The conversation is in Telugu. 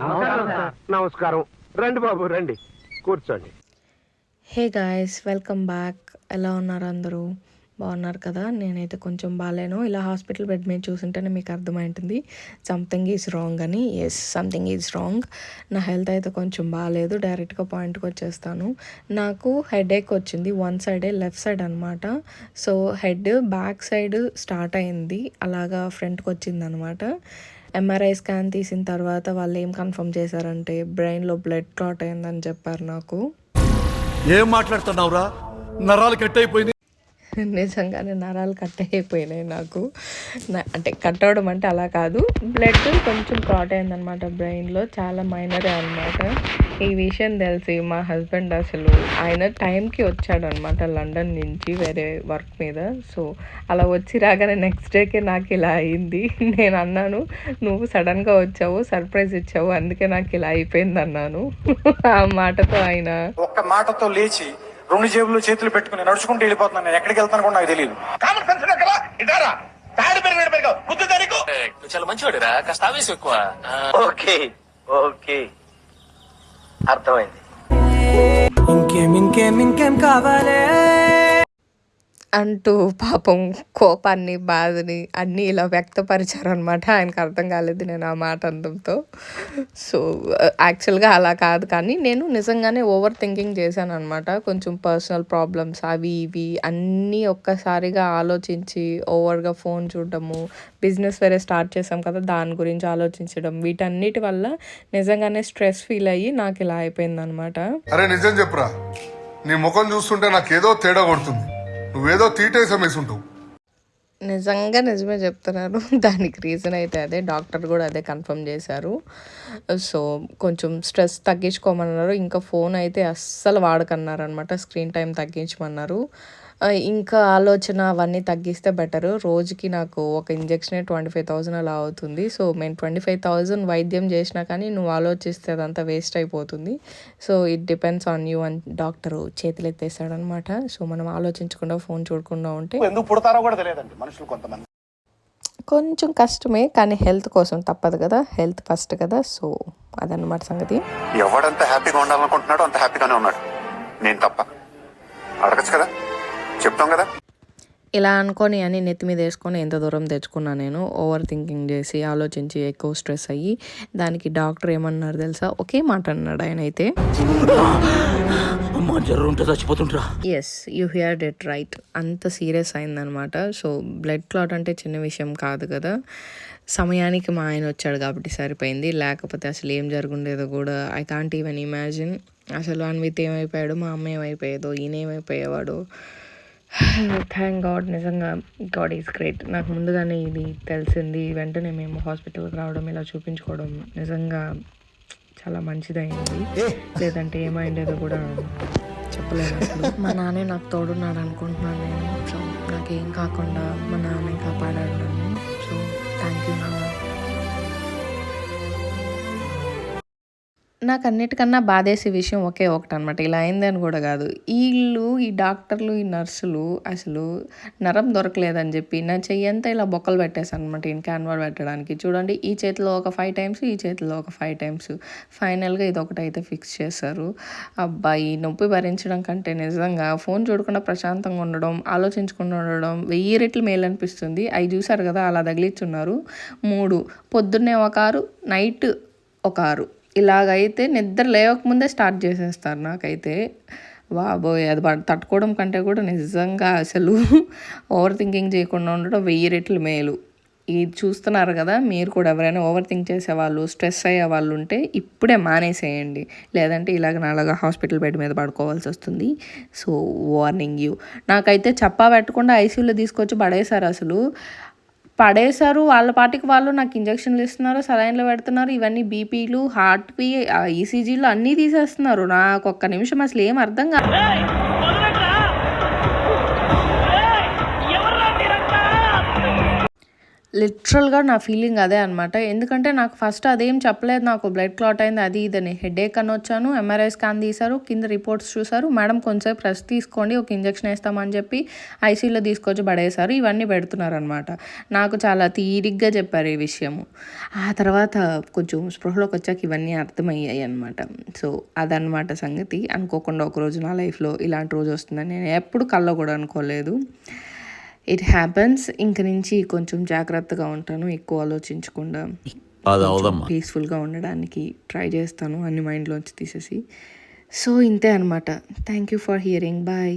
నమస్కారం రండి బాబు రండి. కూర్చోండి. Hey guys welcome back. ఎలా ఉన్నారు అందరూ? బాగున్నారు కదా? నేనైతే కొంచెం బాగాలేను. ఇలా హాస్పిటల్ బెడ్ మీద చూసుంటేనే మీకు అర్థమైంటుంది. సంథింగ్ ఈజ్ రాంగ్ అని. Yes something is wrong. నా హెల్త్ అయితే కొంచెం బాగాలేదు. డైరెక్ట్గా పాయింట్కి వచ్చేస్తాను. నాకు హెడేక్ వచ్చింది వన్ సైడే లెఫ్ట్ సైడ్ అనమాట so head back side start అయింది. అలాగా ఫ్రంట్కి వచ్చింది అనమాట ఎంఆర్ఐ స్కాన్ తీసిన తర్వాత వాళ్ళు ఏం కన్ఫర్మ్ చేశారంటే బ్రెయిన్లో బ్లడ్ క్లాట్ అయిందని చెప్పారు నాకు. ఏం మాట్లాడుతున్నావురా? నరాలు కట్ అయిపోయింది నిజంగానే నరాలు కట్ అయిపోయినాయి నాకు. అంటే కట్ అవడం అంటే అలా కాదు. బ్లడ్ కొంచెం క్లాట్ అయిందనమాట బ్రెయిన్లో చాలా మైనరే అనమాట ఈ విషయం తెలిసి మా హస్బెండ్ అసలు ఆయన టైంకి వచ్చాడు అనమాట లండన్ నుంచి వేరే వర్క్ మీద. సో అలా వచ్చి రాగానే నెక్స్ట్ డేకే నాకు ఇలా అయింది. నేను అన్నాను నువ్వు సడన్గా వచ్చావు సర్ప్రైజ్ ఇచ్చావు అందుకే నాకు ఇలా అయిపోయింది అన్నాను ఆ మాటతో ఆయన ఒక్క మాటతో లేచి రెండు జేబులు చేతులు పెట్టుకుని నడుచుకుంటూ వెళ్ళిపోతున్నాను నేను. ఎక్కడికి వెళ్తాను కూడా నాకు తెలియదు కామన్ సెన్స్ ఉన్నా కదా? ఇటారా? తాడు పెరిగినాడు పెరిగావు. బుద్ధి దానికి నువ్వు చాలా మంచివాడురా. కాస్త ఆవేశం ఎక్కువ. ఆ, ఓకే ఓకే. అర్థమైంది. ఇంకేం ఇంకేం ఇంకేం కావాలే? అంటూ పాపం కోపాన్ని బాధని అన్నీ ఇలా వ్యక్తపరిచారనమాట ఆయనకు అర్థం కాలేదు నేను ఆ మాట అందంతో సో యాక్చువల్గా అలా కాదు కానీ నేను నిజంగానే ఓవర్ థింకింగ్ చేశాను అనమాట కొంచెం పర్సనల్ ప్రాబ్లమ్స్ అవి ఇవి అన్నీ ఒక్కసారిగా ఆలోచించి ఓవర్గా ఫోన్ చూడడము బిజినెస్ వేరే స్టార్ట్ చేసాం కదా దాని గురించి ఆలోచించడం వీటన్నిటి వల్ల నిజంగానే స్ట్రెస్ ఫీల్ అయ్యి నాకు ఇలా అయిపోయింది అనమాట అరే నిజం చెప్పురా. నీ ముఖం చూస్తుంటే నాకేదో తేడా కొడుతుంది. నువ్వేదో తీటేసం వేసుంటావు. నిజంగా నిజమే చెప్తున్నారు. దానికి రీజన్ అయితే అదే. డాక్టర్ కూడా అదే కన్ఫర్మ్ చేశారు. సో కొంచెం స్ట్రెస్ తగ్గించుకోమన్నారు. ఇంకా ఫోన్ అయితే అస్సలు వాడకన్నారు అనమాట స్క్రీన్ టైం తగ్గించమన్నారు. ఇంకా ఆలోచన అవన్నీ తగ్గిస్తే బెటర్. రోజుకి నాకు ఒక ఇంజెక్షనే ట్వంటీ ఫైవ్ థౌజండ్ అలా అవుతుంది. సో మేము ట్వంటీ ఫైవ్ థౌజండ్ వైద్యం చేసినా కానీ నువ్వు ఆలోచిస్తే అదంతా వేస్ట్ అయిపోతుంది. So it depends on you అని డాక్టర్ చేతులు ఎత్తేసాడనమాట సో మనం ఆలోచించకుండా ఫోన్ చూడకుండా ఉంటే ఎందుకు పుడతారో కూడా తెలియదండి మనుషులు కొంతమంది. కొంచెం కష్టమే కానీ హెల్త్ కోసం తప్పదు కదా. హెల్త్ ఫస్ట్ కదా. సో అదన్నమాట సంగతి. ఎవడంత హ్యాపీగా ఉండాలనుకుంటున్నాడో అంత హ్యాపీగానే ఉన్నాడు. నేను తప్ప. అడగచ్చు కదా? చెప్తాం కదా? ఇలా అనుకొని అని నెత్తి మీద వేసుకొని ఎంత దూరం తెచ్చుకున్నా నేను ఓవర్ థింకింగ్ చేసి ఆలోచించి ఎక్కువ స్ట్రెస్ అయ్యి దానికి డాక్టర్ ఏమన్నారు తెలుసా? ఒకే మాట అన్నాడు ఆయన అయితే. Yes you hear that right అంత సీరియస్ అయిందనమాట. సో బ్లడ్ క్లాట్ అంటే చిన్న విషయం కాదు కదా. సమయానికి మా ఆయన వచ్చాడు కాబట్టి సరిపోయింది. లేకపోతే అసలు ఏం జరుగుండేదో కూడా ఐ కాంట్ ఈవెన్ ఇమాజిన్ అసలు అన్విత్ ఏమైపోయాడు? మా అమ్మ ఏమైపోయేదో? ఈయన ఏమైపోయేవాడు? థ్యాంక్ గాడ్ నిజంగా గాడ్ ఈజ్ గ్రేట్ నాకు ముందుగానే ఇది తెలిసింది. వెంటనే మేము హాస్పిటల్కి రావడం ఇలా చూపించుకోవడం నిజంగా చాలా మంచిదైంది. లేదంటే ఏమైండేదో కూడా చెప్పలేను అసలు. మా నాన్నే నాకు తోడున్నాడు అనుకుంటున్నాను నేను. సో నాకేం కాకుండా మా నాన్నే కాపాడాడు నన్ను. సో థ్యాంక్ యూ నాన్న. నాకు అన్నిటికన్నా బాధేసే విషయం ఒకే ఒకటి అనమాట ఇలా అయిందని కూడా కాదు. వీళ్ళు ఈ డాక్టర్లు ఈ నర్సులు అసలు నరం దొరకలేదని చెప్పి నా చెయ్యి అంతా ఇలా బొక్కలు పెట్టేశాను అనమాట ఈయన క్యాన్వర్ పెట్టడానికి. చూడండి ఈ చేతిలో ఒక ఫైవ్ టైమ్స్ ఈ చేతిలో ఒక ఫైవ్ టైమ్స్ ఫైనల్గా ఇది ఒకటి అయితే ఫిక్స్ చేశారు. అబ్బాయి నొప్పి భరించడం కంటే నిజంగా ఫోన్ చూడకుండా ప్రశాంతంగా ఉండడం ఆలోచించకుండా ఉండడం వెయ్యి రెట్లు మేలు అనిపిస్తుంది అవి చూశారు కదా అలా తగిలిచ్చున్నారు. మూడు పొద్దున్నే ఒక ఆరు నైట్ ఒక ఆరు ఇలాగైతే నిద్ర లేవకముందే స్టార్ట్ చేసేస్తారు నాకైతే. బాబోయ్ అది తట్టుకోవడం కంటే కూడా నిజంగా అసలు ఓవర్ థింకింగ్ చేయకుండా ఉండడం వెయ్యి రెట్లు మేలు. ఇది చూస్తున్నారు కదా మీరు కూడా ఎవరైనా ఓవర్ థింక్ చేసేవాళ్ళు స్ట్రెస్ అయ్యే వాళ్ళు ఉంటే ఇప్పుడే మానేసేయండి. లేదంటే ఇలాగ నాలాగా హాస్పిటల్ బెడ్ మీద పడుకోవాల్సి వస్తుంది. So warning you. నాకైతే చప్పా పెట్టకుండా ఐసీయూలో తీసుకొచ్చి పడేశారు అసలు. పడేశారు. వాళ్ళ పాటికి వాళ్ళు నాకు ఇంజక్షన్లు ఇస్తున్నారు సలైన్లు పెడుతున్నారు. ఇవన్నీ బీపీలు హార్ట్వి ఈసీజీలు అన్నీ తీసేస్తున్నారు. నాకు ఒక్క నిమిషం అసలు ఏం అర్థం కాదు లిటరల్గా నా ఫీలింగ్ అదే అనమాట ఎందుకంటే నాకు ఫస్ట్ అదేం చెప్పలేదు నాకు. బ్లడ్ క్లాట్ అయింది అది ఇదని. హెడేక్ అని వచ్చాను ఎంఆర్ఐ స్కాన్ తీశారు కింద రిపోర్ట్స్ చూశారు. మేడం కొంచెంసేపు రెస్ట్ తీసుకోండి ఒక ఇంజెక్షన్ వేస్తామని చెప్పి ఐసీలో తీసుకొచ్చి పడేశారు. ఇవన్నీ పెడుతున్నారు అనమాట నాకు చాలా తీరిగ్గా చెప్పారు ఈ విషయము. ఆ తర్వాత కొంచెం స్పృహలోకి వచ్చాక ఇవన్నీ అర్థమయ్యాయి అనమాట సో అదనమాట సంగతి. అనుకోకుండా ఒకరోజు నా లైఫ్లో ఇలాంటి రోజు వస్తుందని నేను ఎప్పుడు కల్లో కూడా అనుకోలేదు. ఇట్ హ్యాపెన్స్ ఇంక నుంచి కొంచెం జాగ్రత్తగా ఉంటాను. ఎక్కువ ఆలోచించకుండా పీస్ఫుల్గా ఉండడానికి ట్రై చేస్తాను. అన్ని మైండ్లోంచి తీసేసి. సో ఇంతే అనమాట thank you for hearing bye